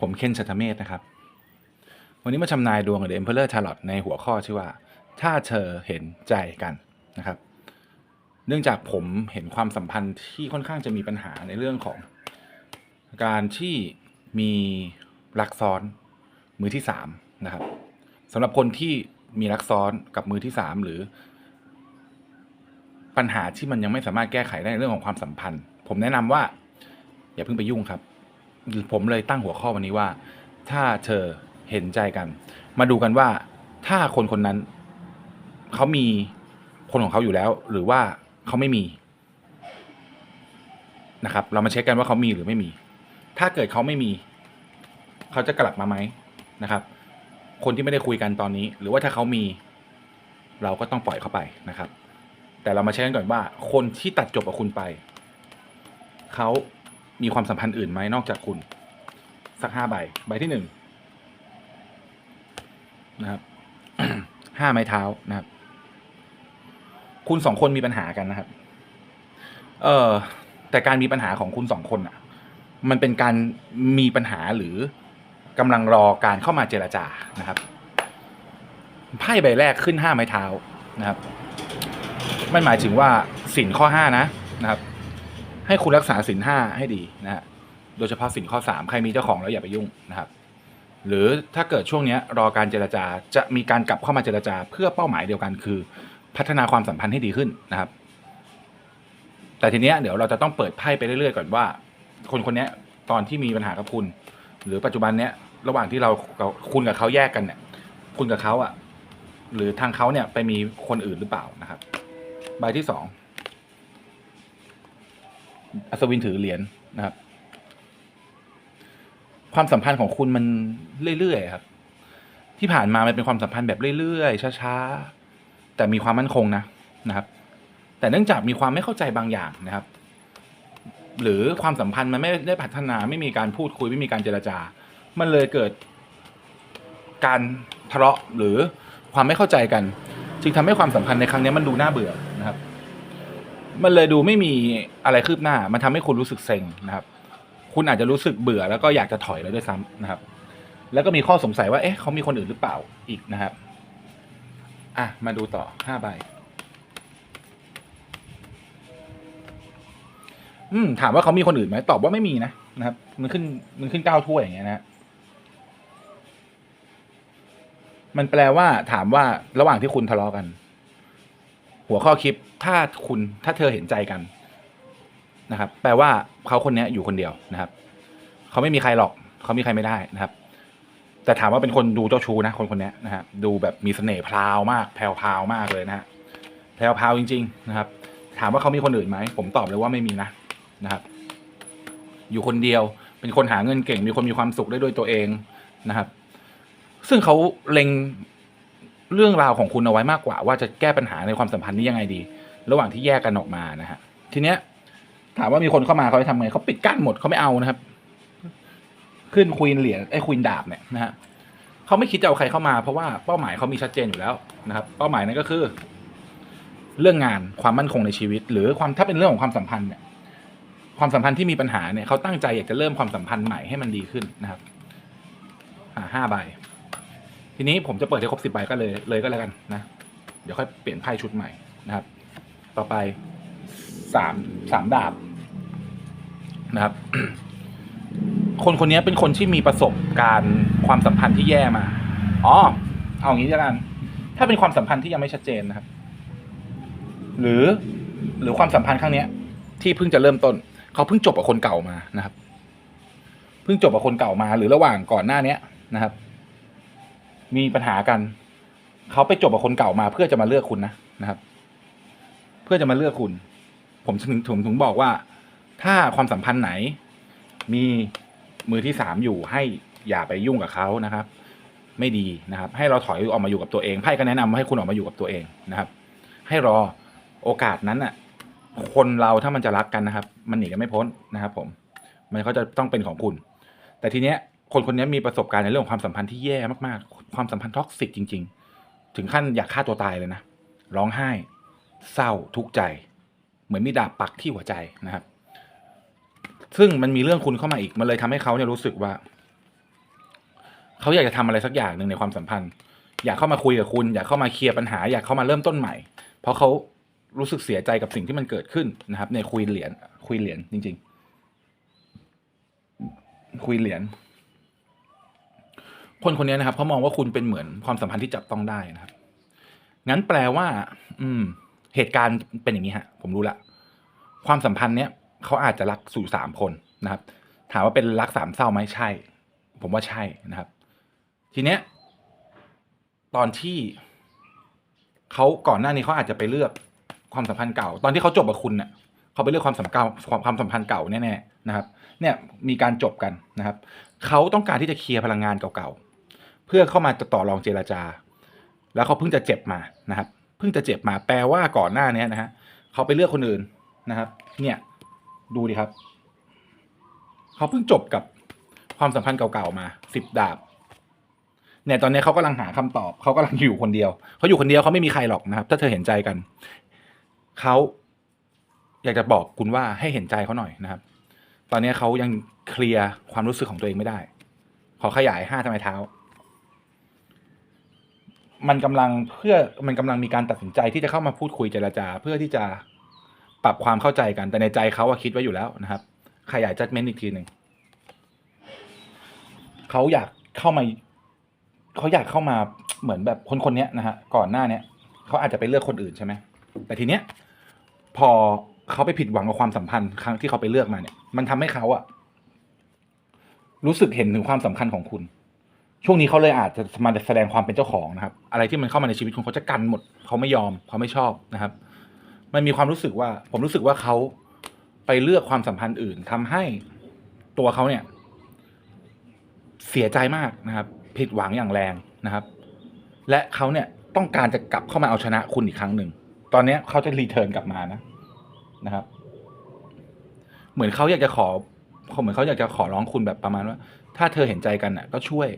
ผมเคนชัตเมธนะครับ วันนี้มาชำนายดวงกับ The Emperor Tarot ในหัวข้อชื่อว่า ถ้าเธอเห็นใจกันนะครับ เนื่องจากผมเห็นความสัมพันธ์ที่ค่อนข้างจะมีปัญหาในเรื่องของ การที่มีรักซ้อนมือที่สามนะครับสำหรับคนที่มีรักซ้อนกับมือที่สามหรือ ปัญหาที่มันยังไม่สามารถแก้ไขได้ในเรื่องของความสัมพันธ์ ผมแนะนำว่า อย่าเพิ่งไปยุ่งครับ ผมเลยตั้งหัวข้อวันนี้ว่า ถ้าเธอเห็นใจกัน มาดูกันว่าถ้าคนคนนั้นเขามีคนของเขาอยู่แล้ว หรือว่าเขาไม่มีนะครับ เรามาเช็คกันว่าเขามีหรือไม่มี ถ้าเกิดเขาไม่มี เขาจะกลับมาไหมนะครับ คนที่ไม่ได้คุยกันตอนนี้ หรือว่าถ้าเขามี เราก็ต้องปล่อยเขาไปนะครับ แต่เรามาเช็คกันก่อนว่า คนที่ตัดจบกับคุณไป เขา มีความสัมพันธ์อื่นไหมนอกจากคุณ สักห้าใบ ใบที่หนึ่งนะครับห้าไม้เท้านะครับ คุณสองคนมีปัญหากันนะครับ เออแต่การมีปัญหาของคุณสองคนอะ มันเป็นการมีปัญหาหรือกำลังรอการเข้ามาเจรจานะครับไพ่ใบแรกขึ้นห้าไม้เท้านะครับ มันหมายถึงว่าสินข้อห้านะนะครับ ให้คุณรักษาสินห้าให้ดีนะฮะโดยเฉพาะสินข้อสามใครมีเจ้าของแล้วอย่าไปยุ่งนะครับ หรือถ้าเกิดช่วงนี้รอการเจรจาจะมีการกลับเข้ามาเจรจา เพื่อเป้าหมายเดียวกันคือ พัฒนาความสัมพันธ์ให้ดีขึ้นนะครับ แต่ทีเนี้ยเดี๋ยวเราจะต้องเปิดไพ่ไปเรื่อยๆก่อนว่า คนคนนี้ตอนที่มีปัญหากับคุณ หรือปัจจุบันเนี้ยระหว่างที่เราคุณกับเขาแยกกันเนี่ย คุณกับเขาอะ หรือทางเขาเนี่ยไปมีคนอื่นหรือเปล่านะครับ ใบที่สอง อัศวินถือเหรียญนะครับ ความสัมพันธ์ของคุณมันเรื่อยๆครับ ที่ผ่านมามันเป็นความสัมพันธ์แบบเรื่อยๆช้าๆแต่มีความมั่นคงนะนะครับ แต่เนื่องจากมีความไม่เข้าใจบางอย่างนะครับ หรือความสัมพันธ์มันไม่ได้พัฒนาไม่มีการพูดคุยไม่มีการเจรจา มันเลยเกิด การทะเลาะหรือความไม่เข้าใจกัน จึงทำให้ความสัมพันธ์ในครั้งนี้มันดูน่าเบื่อ มันเลยดูไม่มีอะไรคืบหน้า มันทำให้คุณรู้สึกเซ็งนะครับ คุณอาจจะรู้สึกเบื่อแล้วก็อยากจะถอยแล้วด้วยซ้ำนะครับ แล้วก็มีข้อสงสัยว่า เอ๊ะเขามีคนอื่นหรือเปล่าอีกนะครับ อะ มาดูต่อห้าใบ อืมถามว่าเขามีคนอื่นไหมตอบว่าไม่มีนะนะครับ มันขึ้นมันขึ้นเก้าถ้วยอย่างเงี้ยนะฮะมันแปลว่าถามว่าระหว่างที่คุณทะเลาะกัน หัวข้อคลิปถ้าคุณถ้าเธอเห็นใจกันนะครับ แปลว่าเขาคนนี้อยู่คนเดียวนะครับ เขาไม่มีใครหรอก เขามีใครไม่ได้นะครับ แต่ถามว่าเป็นคนดูเจ้าชู้นะ คนคนนี้นะฮะดูแบบมีเสน่ห์พราวมากแพรวพราวมากเลยนะฮะแพรวพราวจริง ๆ นะครับ ถามว่าเขามีคนอื่นไหมผมตอบเลยว่าไม่มีนะนะครับ อยู่คนเดียว เป็นคนหาเงินเก่ง มีคนมีความสุขได้ด้วยตัวเองนะครับ ซึ่งเขาเล็ง เรื่องราวของคุณเอาไว้มากกว่า ว่าจะแก้ปัญหาในความสัมพันธ์นี้ยังไงดี ระหว่างที่แยกกันออกมานะฮะทีเนี้ย ถามว่ามีคนเข้ามาเขาจะทำไงเขาปิดกั้นหมดเขาไม่เอานะครับ ขึ้นควีนเหรียญไอ้ควีนดาบเนี่ยนะฮะเขาไม่คิดจะเอาใครเข้ามา เพราะว่าเป้าหมายเขามีชัดเจนอยู่แล้วนะครับ เป้าหมายนั้นก็คือ เรื่องงานความมั่นคงในชีวิต หรือความถ้าเป็นเรื่องของความสัมพันธ์เนี่ย ความสัมพันธ์ที่มีปัญหาเนี่ยเขาตั้งใจอยากจะเริ่มความสัมพันธ์ใหม่ให้มันดีขึ้นนะครับห้าใบ ทีนี้ผมจะเปิดให้ครบสิบใบก็เลยเลยก็แล้วกันนะ เดี๋ยวค่อยเปลี่ยนไพ่ชุดใหม่นะครับ ต่อไปสามสามดาบนะครับ คนคนนี้เป็นคนที่มีประสบการณ์ความสัมพันธ์ที่แย่มา อ๋อ เอางี้แล้วกัน ถ้าเป็นความสัมพันธ์ที่ยังไม่ชัดเจนนะครับ หรือหรือความสัมพันธ์ครั้งเนี้ย ที่เพิ่งจะเริ่มต้น เขาเพิ่งจบกับคนเก่ามานะครับ เพิ่งจบกับคนเก่ามา หรือระหว่างก่อนหน้าเนี้ยนะครับ มีปัญหากัน เขาไปจบกับคนเก่ามา เพื่อจะมาเลือกคุณนะนะครับ เพื่อจะมาเลือกคุณ ผมถึงถึงถึงบอกว่า ถ้าความสัมพันธ์ไหน มีมือที่สามอยู่ให้อย่าไปยุ่งกับเขานะครับ ไม่ดีนะครับ ให้เราถอยออกมาอยู่กับตัวเองไพ่ก็แนะนำให้คุณออกมาอยู่กับตัวเองนะครับ ให้รอโอกาสนั้นอะ คนเราถ้ามันจะรักกันนะครับ มันหนีกันไม่พ้นนะครับ ผม มันก็จะต้องเป็นของคุณ แต่ทีเนี้ย คนคนนี้มีประสบการณ์ในเรื่องของความสัมพันธ์ที่แย่มากๆ ความสัมพันธ์ท็อกซิกจริง ๆ ถึงขั้นอยากฆ่าตัวตายเลยนะ ร้องไห้ เศร้าทุกข์ใจ เหมือนมีดาบปักที่หัวใจนะครับ ซึ่งมันมีเรื่องคุณเข้ามาอีก มันเลยทำให้เขาเนี่ยรู้สึกว่า เขาอยากจะทำอะไรสักอย่างหนึ่งในความสัมพันธ์ อยากเข้ามาคุยกับคุณ อยากเข้ามาเคลียร์ปัญหา อยากเข้ามาเริ่มต้นใหม่ เพราะเขารู้สึกเสียใจกับสิ่งที่มันเกิดขึ้นนะครับ ในคุยเหรียญคุยเหรียญจริง ๆ คุยเหรียญ คนคนนี้นะครับเขามองว่าคุณเป็นเหมือนความสัมพันธ์ที่จับต้องได้นะครับ งั้นแปลว่า อืม เหตุการณ์เป็นอย่างนี้ฮะ ผมรู้ละ ความสัมพันธ์เนี้ยเขาอาจจะรักสู่สามคนนะครับ ถามว่าเป็นรักสามเศร้าไหมใช่ ผมว่าใช่นะครับ ทีเนี้ย ตอนที่เขาก่อนหน้านี้เขาอาจจะไปเลือกความสัมพันธ์เก่า ตอนที่เขาจบกับคุณเน่ะเขาไปเลือกความสัมพันธ์เก่าความความสัมพันธ์เก่าแน่ๆนะครับ เนี่ยมีการจบกันนะครับ เขาต้องการที่จะเคลียร์พลังงานเก่าๆ เพื่อเข้ามาต่อรองเจรจา แล้วเขาเพิ่งจะเจ็บมานะครับ เพิ่งจะเจ็บมาแปลว่าก่อนหน้านี้นะฮะเขาไปเลือกคนอื่นนะครับ เนี่ยดูดิครับ เขาเพิ่งจบกับความสัมพันธ์เก่าๆมาสิบดาบเนี่ยตอนนี้เขากำลังหาคำตอบเขากำลังอยู่คนเดียวเขาอยู่คนเดียวเขาไม่มีใครหรอกนะครับ ถ้าเธอเห็นใจกันเขาอยากจะบอกคุณว่าให้เห็นใจเขาหน่อยนะครับ ตอนนี้เขายังเคลียร์ความรู้สึกของตัวเองไม่ได้ ขอขยายห้าทำไมเท้า มันกำลังเพื่อมันกำลังมีการตัดสินใจที่จะเข้ามาพูดคุยเจรจา เพื่อที่จะปรับความเข้าใจกันแต่ในใจเขาอะคิดไว้อยู่แล้วนะครับ ขยายจัดเม้นต์อีกทีหนึ่งเขาอยากเข้ามาเขาอยากเข้ามาเหมือนแบบคนคนนี้นะฮะก่อนหน้าเนี้ยเขาอาจจะไปเลือกคนอื่นใช่ไหมแต่ทีเนี้ยพอเขาไปผิดหวังกับความสัมพันธ์ครั้งที่เขาไปเลือกมาเนี่ย มันทำให้เขาอะรู้สึกเห็นถึงความสำคัญของคุณ ช่วงนี้เขาเลยอาจจะมาแสดงความเป็นเจ้าของนะครับ อะไรที่มันเข้ามาในชีวิตคุณเขาจะกันหมดเขาไม่ยอมเขาไม่ชอบนะครับ มันมีความรู้สึกว่า ผมรู้สึกว่าเขาไปเลือกความสัมพันธ์อื่นทำให้ตัวเขาเนี่ย เสียใจมากนะครับ ผิดหวังอย่างแรงนะครับ และเขาเนี่ยต้องการจะกลับเข้ามาเอาชนะคุณอีกครั้งหนึ่งตอนนี้เขาจะรีเทิร์นกลับมานะนะครับ เหมือนเขาอยากจะขอเหมือนเขาอยากจะขอร้องคุณแบบประมาณว่า ถ้าเธอเห็นใจกันน่ะ ก็ช่วย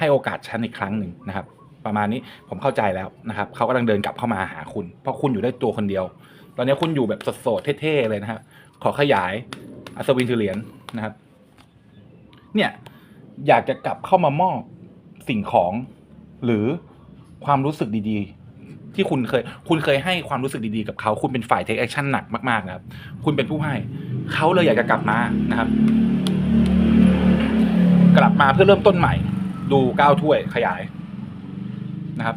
ให้โอกาสฉันอีกครั้งหนึ่งนะครับ ประมาณนี้ผมเข้าใจแล้วนะครับเขากำลังเดินกลับเข้ามาหาคุณ เพราะคุณอยู่ได้ตัวคนเดียว ตอนนี้คุณอยู่แบบสดๆเท่ๆเลยนะครับ ขอขยายอัศวินถือเหรียญนะครับ เนี่ยอยากจะกลับเข้ามามอบสิ่งของ หรือความรู้สึกดีๆ ที่คุณเคย คุณเคยให้ความรู้สึกดีๆกับเขาคุณเป็นฝ่ายเทคแอคชั่นหนักมากๆนะครับ คุณเป็นผู้ให้เขาเลยอยากจะกลับมานะครับ กลับมาเพื่อเริ่มต้นใหม่ ดูเก้าถ้วยขยายนะครับ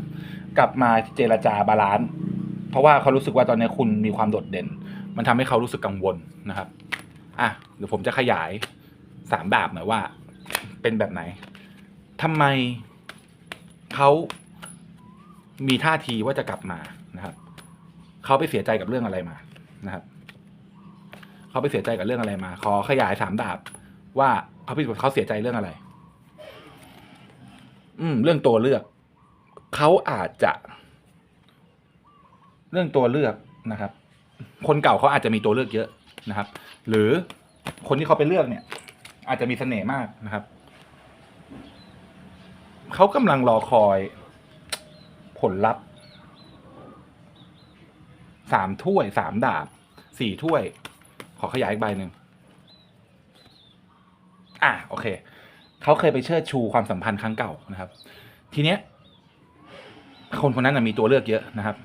กลับมาเจรจาบาลานซ์เพราะว่าเขารู้สึกว่าตอนนี้คุณมีความโดดเด่น มันทำให้เขารู้สึกกังวลนะครับอะเดี๋ยวผมจะขยายสามดาบหน่อยว่า เป็นแบบไหนทำไมเขามีท่าทีว่าจะกลับมานะครับเขาไปเสียใจกับเรื่องอะไรมานะครับเขาไปเสียใจกับเรื่องอะไรมา ขอขยายสามดาบว่าเขาพี่เขาเสียใจเรื่องอะไร อืม เรื่องตัวเลือก เขาอาจจะ เรื่องตัวเลือกนะครับ คนเก่าเขาอาจจะมีตัวเลือกเยอะนะครับ หรือคนที่เขาไปเลือกเนี่ย อาจจะมีเสน่ห์มากนะครับเขากำลังรอคอยผลลัพธ์สามถ้วยสามดาบสี่ถ้วย ขอขยายอีกใบหนึ่งอะโอเค เขาเคยไปเชิดชูความสัมพันธ์ครั้งเก่านะครับ ทีเนี้ย คนคนนั้นนะมีตัวเลือกเยอะนะครับ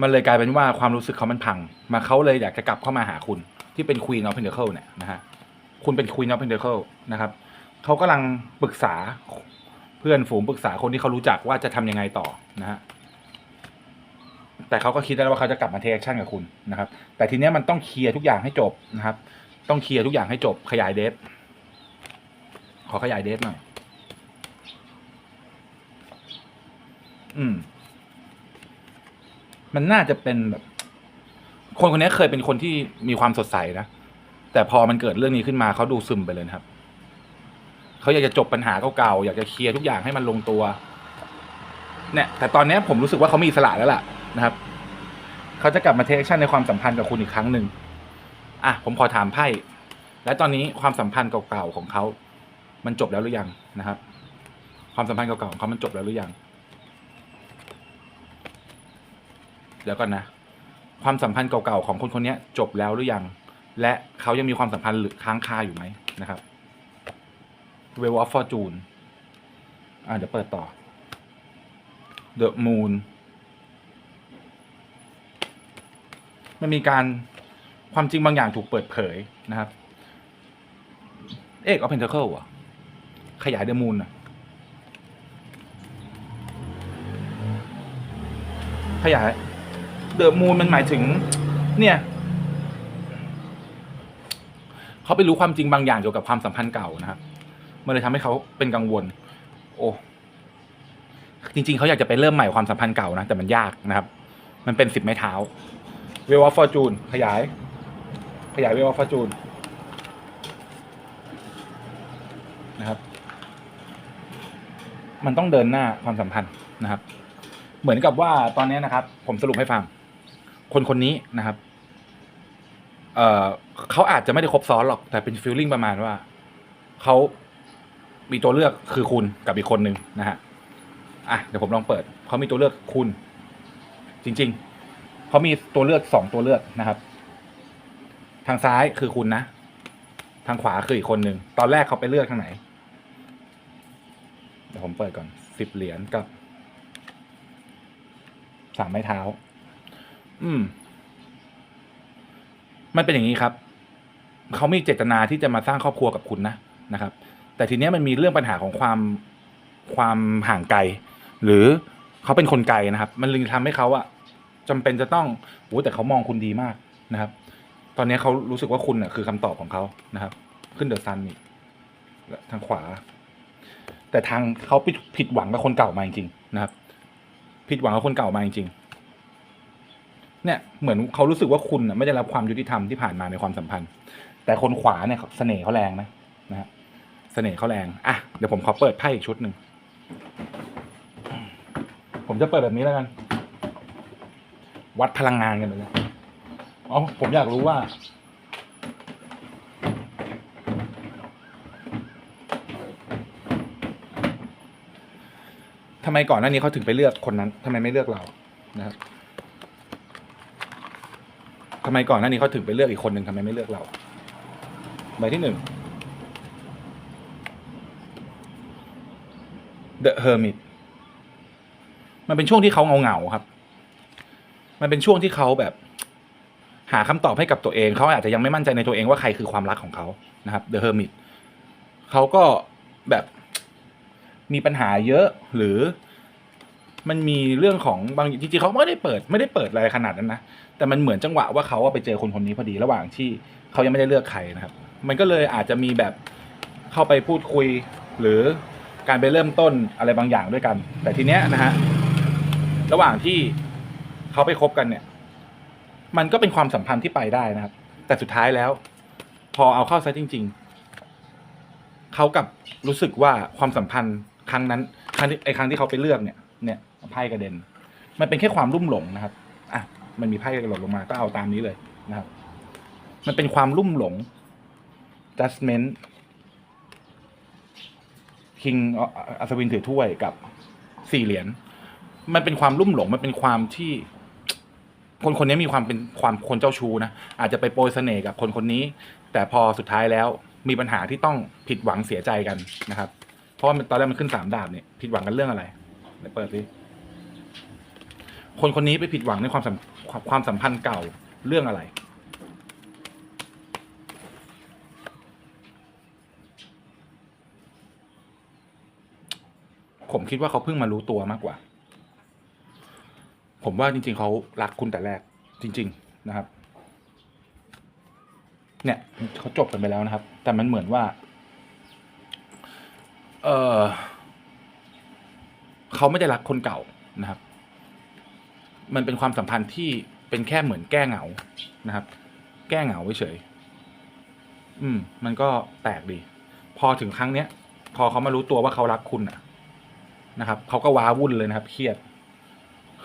มันเลยกลายเป็นว่าความรู้สึกเขามันพัง มาเขาเลยอยากจะกลับเข้ามาหาคุณ ที่เป็น Queen of Pentacles เนี่ยนะฮะคุณเป็น Queen of Pentacles นะครับเขากำลังปรึกษาเพื่อนฝูงปรึกษาคนที่เขารู้จักว่าจะทำยังไงต่อนะฮะแต่เขาก็คิดได้แล้วว่าเขาจะกลับมาเทคแอคชั่นกับคุณนะครับ แต่ทีเนี้ยมันต้องเคลียร์ทุกอย่างให้จบนะครับ ต้องเคลียร์ทุกอย่างให้จบขยายเดท ขอขยายเดทหน่อย อืม มันน่าจะเป็นแบบ คนคนนี้เคยเป็นคนที่มีความสดใสนะ แต่พอมันเกิดเรื่องนี้ขึ้นมาเขาดูซึมไปเลยครับ เขาอยากจะจบปัญหาเก่าๆ อยากจะเคลียร์ทุกอย่างให้มันลงตัว เนี่ย แต่ตอนนี้ผมรู้สึกว่าเขามีสระแล้วล่ะนะครับ เขาจะกลับมาเทคชั่นในความสัมพันธ์กับคุณอีกครั้งหนึ่ง อะ ผมขอถามไพ่ และตอนนี้ความสัมพันธ์เก่าๆของเขา มันจบแล้วหรือยังนะครับ ความสัมพันธ์เก่าๆของเขามันจบแล้วหรือยังเดี๋ยวก่อนนะ ความสัมพันธ์เก่าๆของคนคนนี้จบแล้วหรือยัง และเขายังมีความสัมพันธ์หรือค้างคาอยู่ไหมนะครับ w e l of Fortune อ่าเดี๋ยวเปิดต่อ The Moon มันมีการความจริงบางอย่างถูกเปิดเผยนะครับ เอกออฟเพนเทอร์เคิลอะ ขยายเดมูนอะขยายเดมูนมันหมายถึง เนี่ยเขาไปรู้ความจริงบางอย่างเกี่ยวกับความสัมพันธ์เก่านะครับมันเลยทำให้เขาเป็นกังวล โอ้จริง ๆเขาอยากจะไปเริ่มใหม่ความสัมพันธ์เก่านะแต่มันยากนะครับ มันเป็นสิบไม้เท้าเวลวอฟฟอร์จูนขยาย ขยายเวลวอฟฟอร์จูน นะครับ มันต้องเดินหน้าความสัมพันธ์นะครับ เหมือนกับว่าตอนนี้นะครับ ผมสรุปให้ฟัง คนคนนี้นะครับ เอ่อเขาอาจจะไม่ได้ครบซ้อนหรอก แต่เป็นฟีลลิ่งประมาณว่าเขามีตัวเลือกคือคุณกับอีกคนนึงนะฮะอะเดี๋ยวผมลองเปิดเขามีตัวเลือกคุณ จริง ๆเขามีตัวเลือกสองตัวเลือกนะครับ ทางซ้ายคือคุณนะ ทางขวาคืออีกคนนึงตอนแรกเขาไปเลือกทางไหน เดี๋ยวผมเปิดก่อนสิบเหรียญกับสามไม้เท้า อืม มันเป็นอย่างนี้ครับ เขามีเจตนาที่จะมาสร้างครอบครัวกับคุณนะนะครับ แต่ทีเนี้ยมันมีเรื่องปัญหาของความความห่างไกล หรือเขาเป็นคนไกลนะครับ มันเลยทำให้เขาอะจำเป็นจะต้องโอ้แต่เขามองคุณดีมากนะครับ ตอนนี้เขารู้สึกว่าคุณอะคือคำตอบของเขานะครับ ขึ้นเดอะซันนี่ทางขวา แต่ทางเขาผิดหวังกับคนเก่ามาจริงๆนะครับ ผิดหวังกับคนเก่ามาจริงๆเนี่ยเหมือนเขารู้สึกว่าคุณไม่ได้รับความยุติธรรมที่ผ่านมาในความสัมพันธ์ แต่คนขวาเนี่ยเสน่ห์เขาแรงนะนะฮะเสน่ห์เขาแรงอะเดี๋ยวผมขอเปิดไพ่อีกชุดหนึ่งผมจะเปิดแบบนี้แล้วกัน วัดพลังงานกันเลยอ๋อผมอยากรู้ว่าำไมก่อนหน้านี้เขาถึงไปเลือกคนนั้นทำไมไม่เลือกเรานะครับทำไมก่อนหน้านี้เขาถึงไปเลือกอีกคนหนึ่งทำไมไม่เลือกเราใบที่หนึ่ง The Hermit มันเป็นช่วงที่เขาเงาเงาๆครับ มันเป็นช่วงที่เขาแบบ หาคำตอบให้กับตัวเอง เขาอาจจะยังไม่มั่นใจในตัวเองว่าใครคือความรักของเขานะครับ The Hermit เขาก็แบบ มีปัญหาเยอะหรือมันมีเรื่องของบางจริงๆเขาไม่ได้เปิดไม่ได้เปิดอะไรขนาดนั้นนะแต่มันเหมือนจังหวะว่าเขาไปเจอคนคนนี้พอดีระหว่างที่เขายังไม่ได้เลือกใครนะครับ มันก็เลยอาจจะมีแบบเข้าไปพูดคุย หรือการไปเริ่มต้นอะไรบางอย่างด้วยกัน แต่ทีเนี้ยนะฮะระหว่างที่เขาไปคบกันเนี่ย มันก็เป็นความสัมพันธ์ที่ไปได้นะครับ แต่สุดท้ายแล้ว พอเอาเข้าซะจริง ๆเขากับรู้สึกว่าความสัมพันธ์ ครั้งนั้นครั้งที่ไอ้ครั้งที่เขาไปเลือกเนี่ยเนี่ยไพ่กระเด็น มันเป็นแค่ความรุ่มหลงนะครับอะมันมีไพ่กระหล่นลงมาก็เอาตามนี้เลยนะครับ มันเป็นความรุ่มหลง judgment king อัศวินถือถ้วยกับสี่เหรียญมันเป็นความรุ่มหลงมันเป็นความที่คนคนนี้มีความเป็นความคนเจ้าชู้นะอาจจะไปโปรยเสน่ห์กับคนคนนี้ แต่พอสุดท้ายแล้วมีปัญหาที่ต้องผิดหวังเสียใจกันนะครับ เพราะว่าตอนแรกมันขึ้นสามดาบเนี่ยผิดหวังกันเรื่องอะไรเดี๋ยวเปิดสิคนคนนี้ไปผิดหวังในความสัมความความสัมพันธ์เก่าเรื่องอะไรผมคิดว่าเขาเพิ่งมารู้ตัวมากกว่า ผมว่าจริง ๆ เขารักคุณแต่แรก จริง ๆ นะครับ เนี่ยเขาจบกันไปแล้วนะครับ แต่มันเหมือนว่า เออเขาไม่ได้รักคนเก่านะครับ มันเป็นความสัมพันธ์ที่เป็นแค่เหมือนแก้เหงานะครับ แก้เหงาเฉยอืม มันก็แปลกดี พอถึงครั้งเนี้ย พอเขามารู้ตัวว่าเขารักคุณอะนะครับเขาก็ว้าวุ่นเลยนะครับเครียด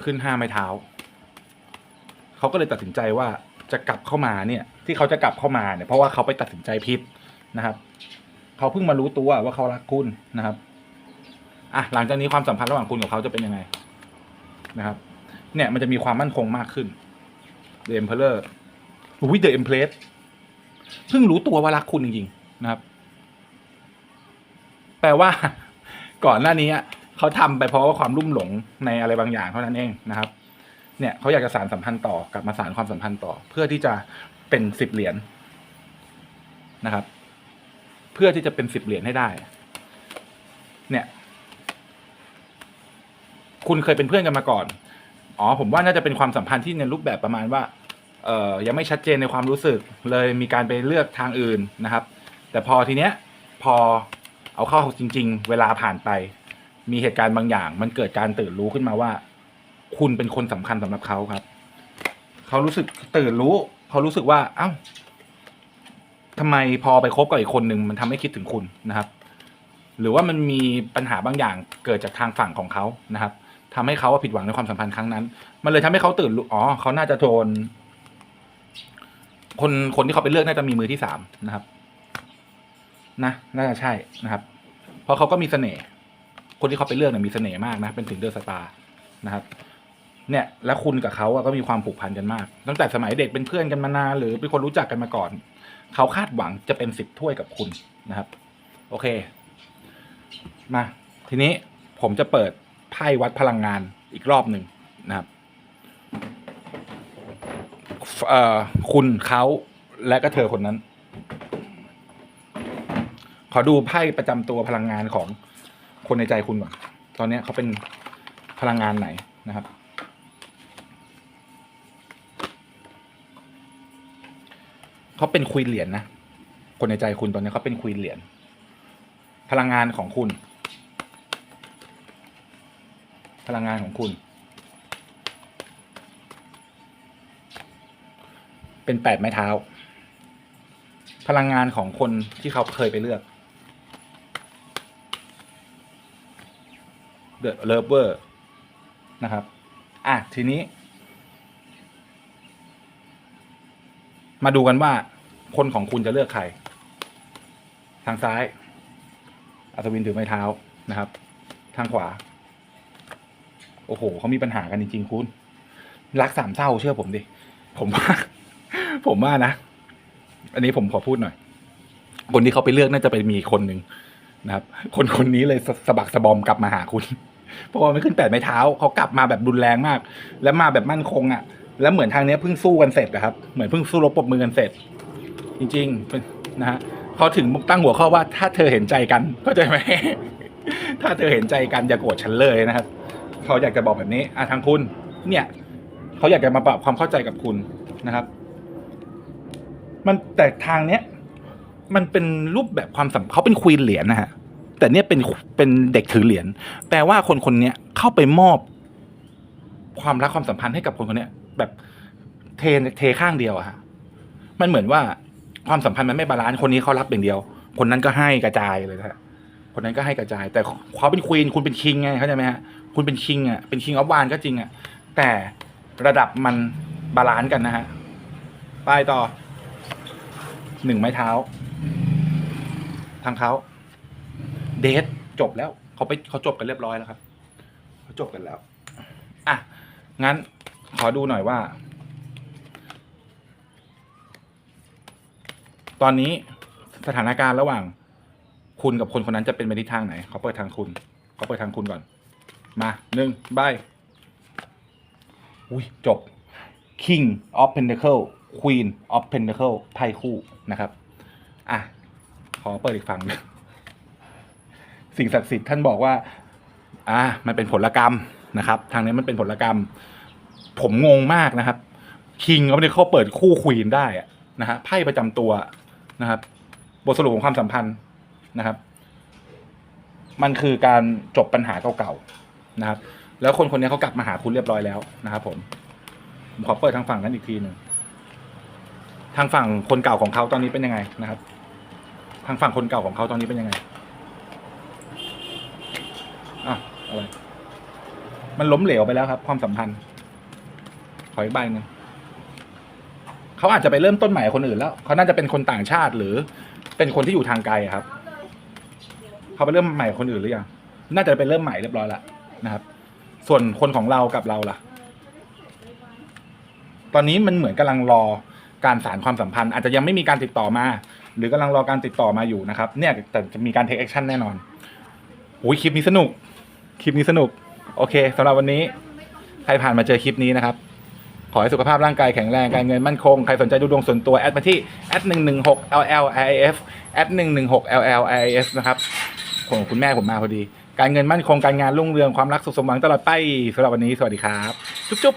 ขึ้นห้าไม้เท้าเขาก็เลยตัดสินใจว่าจะกลับเข้ามาเนี่ย ที่เขาจะกลับเข้ามาเนี่ยเพราะว่าเขาไปตัดสินใจผิดนะครับ เขาเพิ่งมารู้ตัวว่าเขารักคุณนะครับอะหลังจากนี้ความสัมพันธ์ระหว่างคุณกับเขาจะเป็นยังไงนะครับ เนี่ยมันจะมีความมั่นคงมากขึ้น The Emperor อุ้ย The Empress เพิ่งรู้ตัวว่ารักคุณจริงๆนะครับ แปลว่า ก่อนหน้านี้เขาทำไปเพราะว่าความรุ่มหลงในอะไรบางอย่างเท่านั้นเองนะครับ เนี่ยเขาอยากจะสารสัมพันธ์ต่อกลับมาสารความสัมพันธ์ต่อ เพื่อที่จะเป็นสิบเหรียญนะครับ เพื่อที่จะเป็นสิบเหรียญให้ได้ เนี่ย คุณเคยเป็นเพื่อนกันมาก่อน อ๋อ ผมว่าน่าจะเป็นความสัมพันธ์ที่ในรูปแบบประมาณว่า เอ่อ ยังไม่ชัดเจนในความรู้สึก เลยมีการไปเลือกทางอื่นนะครับ แต่พอทีเนี้ย พอเอาเข้าจริง ๆ เวลาผ่านไป มีเหตุการณ์บางอย่าง มันเกิดการตื่นรู้ขึ้นมาว่า คุณเป็นคนสำคัญสำหรับเขาครับ เขารู้สึกตื่นรู้ เขารู้สึกว่า เอ้า ทำไมพอไปคบกับอีกคนหนึ่งมันทำให้คิดถึงคุณนะครับ หรือว่ามันมีปัญหาบางอย่างเกิดจากทางฝั่งของเขานะครับทำให้เขาผิดหวังในความสัมพันธ์ครั้งนั้น มันเลยทำให้เขาตื่นรู้อ๋อเขาน่าจะโดนคนคนที่เขาไปเลือกน่าจะมีมือที่สามนะครับ นะน่าจะใช่นะครับ เพราะเขาก็มีเสน่ห์คนที่เขาไปเลือกเนี่ยมีเสน่ห์มากนะเป็นถึงเดอะสตาร์นะครับ เนี่ย แล้วคุณกับเขาก็มีความผูกพันกันมาก ตั้งแต่สมัยเด็กเป็นเพื่อนกันมานานหรือเป็นคนรู้จักกันมาก่อน เขาคาดหวังจะเป็นสิบถ้วยกับคุณนะครับ โอเค มา ทีนี้ผมจะเปิดไพ่วัดพลังงานอีกรอบหนึ่งนะครับคุณเขาและก็เธอคนนั้น ขอดูไพ่ประจำตัวพลังงานของคนในใจคุณก่อน ตอนนี้เขาเป็นพลังงานไหนนะครับ เขาเป็นควีนเหรียญนะ คนในใจคุณตอนนี้เขาเป็นควีนเหรียญพลังงานของคุณ พลังงานของคุณ เป็นแปดไม้เท้า พลังงานของคนที่เขาเคยไปเลือก The Lover นะครับ อะ ทีนี้ มาดูกันว่าคนของคุณจะเลือกใคร ทางซ้าย อัศวินถือไม้เท้านะครับ ทางขวา โอ้โหเขามีปัญหากันจริงๆคุณ รักสามเศร้าเชื่อผมดิ ผมว่า ผมว่านะ อันนี้ผมขอพูดหน่อย คนที่เขาไปเลือกน่าจะไปมีคนหนึ่งนะครับ คนคนนี้เลยสสะบักสะบอมกลับมาหาคุณ เพราะว่าไม่ขึ้นแปดไม้เท้าเขากลับมาแบบรุนแรงมาก แล้วมาแบบมั่นคงอะ่ะ แล้วเหมือนทางนี้เพิ่งสู้กันเสร็จนะครับ เหมือนเพิ่งสู้รบปรบมือกันเสร็จ จริงๆนะฮะเขาถึงตั้งหัวข้อว่าถ้าเธอเห็นใจกันเข้าใจไหมถ้าเธอเห็นใจกันอย่าโกรธฉันเลยนะครับเขาอยากจะบอกแบบนี้อะทางคุณ เนี่ยเขาอยากจะมาปรับความเข้าใจกับคุณนะครับ มันแต่ทางเนี้ยมันเป็นรูปแบบความสัมเขาเป็นควีนเหรียญนะฮะแต่เนี่ยเป็นเป็นเด็กถือเหรียญแปลว่าคนคนนี้เข้าไปมอบ ความรักความสัมพันธ์ให้กับคนคนนี้ แบบเทเทข้างเดียวอะฮะมันเหมือนว่าความสัมพันธ์มันไม่บาลานซ์คนนี้เขารับอย่างเดียว คนนั้นก็ให้กระจายเลยนะฮะคนนั้นก็ให้กระจาย แต่เขาเป็นควีนคุณเป็นคิงไงเข้าใจไหมฮะคุณเป็นคิงอะเป็นคิงออฟวานก็จริงอะแต่ระดับมันบาลานซ์กันนะฮะไปต่อหนึ่งไม้เท้า ทางเขาเดทจบแล้วเขาไปเขาจบกันเรียบร้อยแล้วครับเขาจบกันแล้ว อะ งั้น ขอดูหน่อยว่า ตอนนี้สถานการณ์ระหว่าง คุณกับคนคนนั้นจะเป็นไปทิศทางไหนเขาเปิดทางคุณเขาเปิดทางคุณก่อน มาหนึ่งใบอุ้ยจบ King of Pentacle Queen of Pentacle ไพ่คู่นะครับ อะ ขอเปิดอีกฝั่งหนึ่งสิ่งศักดิ์สิทธิ์ท่านบอกว่า อ่า มันเป็นผลกรรมนะครับ ทางนี้มันเป็นผลกรรม ผมงงมากนะครับ คิงเขาเนี่ยเขาเปิดคู่ควีนได้นะฮะไพ่ประจำตัวนะครับ บทสรุปของความสัมพันธ์นะครับ มันคือการจบปัญหาเก่าๆนะครับ แล้วคนคนนี้เขากลับมาหาคุณเรียบร้อยแล้วนะครับ ผมผมขอเปิดทางฝั่งนั้นอีกทีหนึ่งทางฝั่งคนเก่าของเขาตอนนี้เป็นยังไงนะครับ ทางฝั่งคนเก่าของเขาตอนนี้เป็นยังไงอะอะไรมันล้มเหลวไปแล้วครับ ความสัมพันธ์ ขออีกใบหนึ่งเขาอาจจะไปเริ่มต้นใหม่คนอื่นแล้วเขาน่าจะเป็นคนต่างชาติหรือเป็นคนที่อยู่ทางไกลครับเขาไปเริ่มใหม่คนอื่นหรือยังน่าจะไปเริ่มใหม่เรียบร้อยแล้วนะครับ ส่วนคนของเรากับเราล่ะ ตอนนี้มันเหมือนกำลังรอการสารความสัมพันธ์ อาจจะยังไม่มีการติดต่อมา หรือกำลังรอการติดต่อมาอยู่นะครับ เนี่ยแต่จะมีการเทคแอคชั่นแน่นอนอุ้ยคลิปนี้สนุก คลิปนี้สนุก โอเคสำหรับวันนี้ ใครผ่านมาเจอคลิปนี้นะครับ ขอให้สุขภาพร่างกายแข็งแรงการเงินมั่นคง ใครสนใจดูดวงส่วนตัว แอดมาที่แอดหนึ่งหนึ่งหก LLIF แอดหนึ่งหนึ่งหก LLIF นะครับของคุณแม่ผมมาพอดี การเงินมั่นคงการงานรุ่งเรืองความรักสุขสมหวังตลอดไปสำหรับวันนี้สวัสดีครับ จุ๊บ